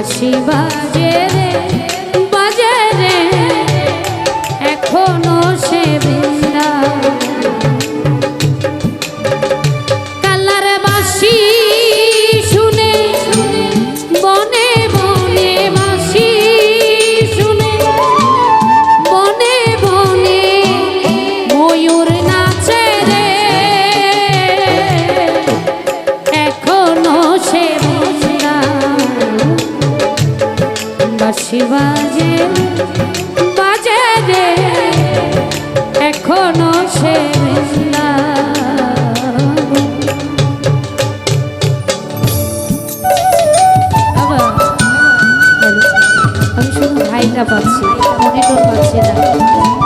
বাঁশি বাজে রে। বাঁশি বাজে বাজে রে এখনও সে আমি শুধু হাইটা পাচ্ছি মনিটর পাচ্ছি না।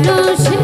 মানুষ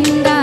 tenga